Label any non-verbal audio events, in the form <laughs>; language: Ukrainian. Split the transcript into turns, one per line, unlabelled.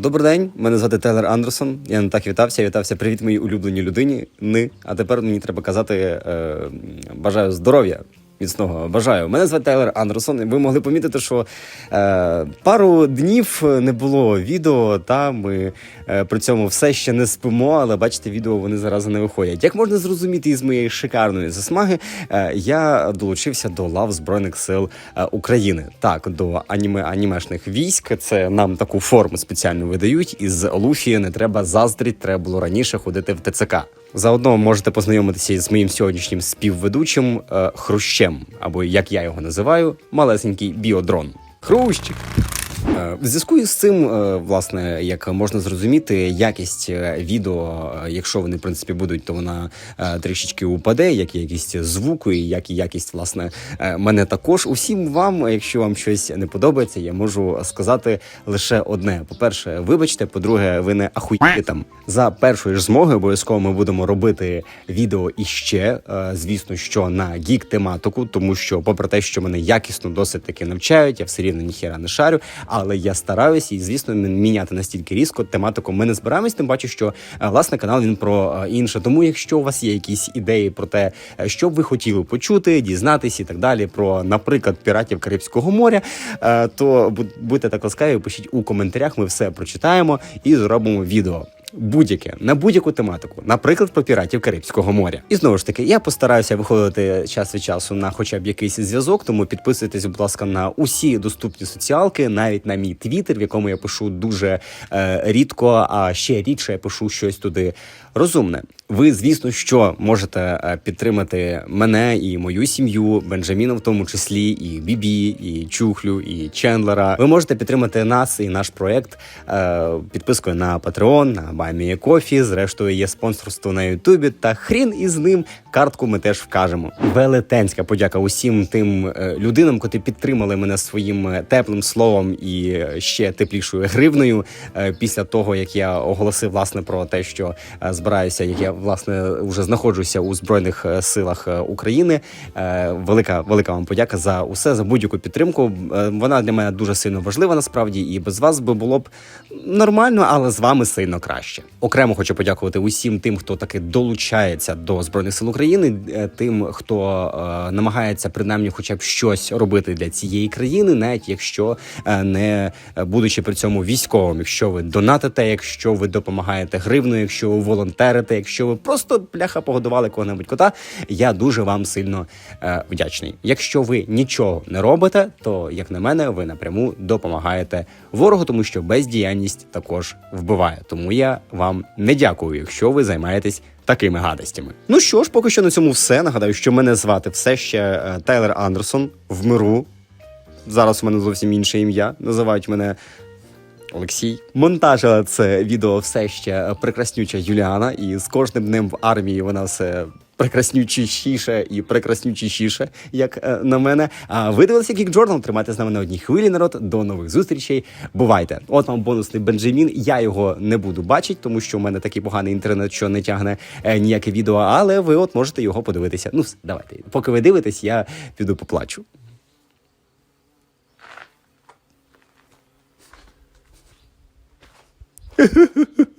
Добрий день, мене звати Телер Андерсон. Я не так вітався. Вітався. Привіт моїй улюбленій людині. Ни. А тепер мені треба казати е, бажаю здоров'я. Міцного бажаю. Мене звати Тейлер Андерсон. Ви могли помітити, що е, пару днів не було відео, та ми е, при цьому все ще не спимо, але бачите, відео вони зараз не виходять. Як можна зрозуміти із моєї шикарної засмаги, е, я долучився до лав Збройних сил е, України. Так, до аніме анімешних військ. Це нам таку форму спеціально видають. Із Луфі не треба заздріть, треба було раніше ходити в ТЦК. Заодно можете познайомитися з моїм сьогоднішнім співведучим е, Хрущем, або як я його називаю, малесенький біодрон. Хрущик. Е, В зв'язку із цим, е, власне, як можна зрозуміти, якість е, відео, якщо вони в принципі будуть, то вона трішечки упаде, як і якість звуку, і як і якість власне мене також. Усім вам, якщо вам щось не подобається, я можу сказати лише одне: по-перше, вибачте, по-друге, ви не ахуєте там. За першої ж змоги обов'язково ми будемо робити відео іще, звісно, що на гік тематику, тому що, попри те, що мене якісно досить таки навчають, я все рівно ніхіра не шарю, але я стараюся і, звісно, міняти настільки різко тематику. Ми не збираємось, тим бачу, що е, власне канал він про е, інше. Тому, якщо у вас є якісь ідеї про те, е, що б ви хотіли почути, дізнатися і так далі, про, наприклад, піратів Карибського моря, то бу- будьте так ласкаві, пишіть у коментарях. Ми все прочитаємо і зробимо відео. Будь-яке на будь-яку тематику, наприклад, про піратів Карибського моря. І знову ж таки, я постараюся виходити час від часу на хоча б якийсь зв'язок. Тому підписуйтесь, будь ласка, на усі доступні соціалки, навіть на мій твіттер, в якому я пишу дуже е, рідко, а ще рідше я пишу щось туди розумне. Ви, звісно, що можете е, підтримати мене і мою сім'ю, Бенджаміна, в тому числі, і Бібі, і Чухлю, і Чендлера. Ви можете підтримати нас і наш проект е, підпискою на Patreon, на BuyMeACoffee, Зрештою, є спонсорство на Ютубі. Та хрін із ним картку ми теж вкажемо. Велетенська подяка усім тим е, людинам, котрі підтримали мене своїм е, теплим словом і е, ще теплішою гривною після того, як я оголосив власне про те, що збираюся, як я власне вже знаходжуся у збройних силах України. Велика велика вам подяка за усе за будь-яку підтримку. Вона для мене дуже сильно важлива насправді, і без вас би було б нормально, але з вами сильно краще. Окремо хочу подякувати усім тим, хто таки долучається до збройних сил України, е, тим, хто е, намагається принаймні, хоча б щось робити для цієї країни, навіть якщо е, не е, будучи при цьому військовим, якщо ви донатите, якщо ви допомагаєте гривною, якщо ви волонтерите, якщо ви просто бляха погодували кого-небудь кота, я дуже вам сильно е, вдячний. Якщо ви нічого не робите, то як на мене, ви напряму допомагаєте ворогу, тому що бездіяльність також вбиває. Тому я вам не дякую, якщо ви займаєтесь такими гадостями. Ну що ж, поки що на цьому все. Нагадаю, що мене звати все ще е, Тайлер Андерсон в миру. Зараз у мене зовсім інше ім'я. Називають мене Олексій. Монтажила це відео все ще прекраснюча Юліана, і з кожним днем в армії вона все. Прекраснючішіше і прекраснючішіше, як е, на мене. А ви дивилися Geek Journal, Тримайте з нами на одній хвилі, народ. До нових зустрічей. Бувайте! От вам бонусний Бенджамін. Я його не буду бачити, тому що в мене такий поганий інтернет, що не тягне е, ніяке відео. Але ви от можете його подивитися. Ну, давайте. Поки ви дивитесь, я піду поплачу. <laughs>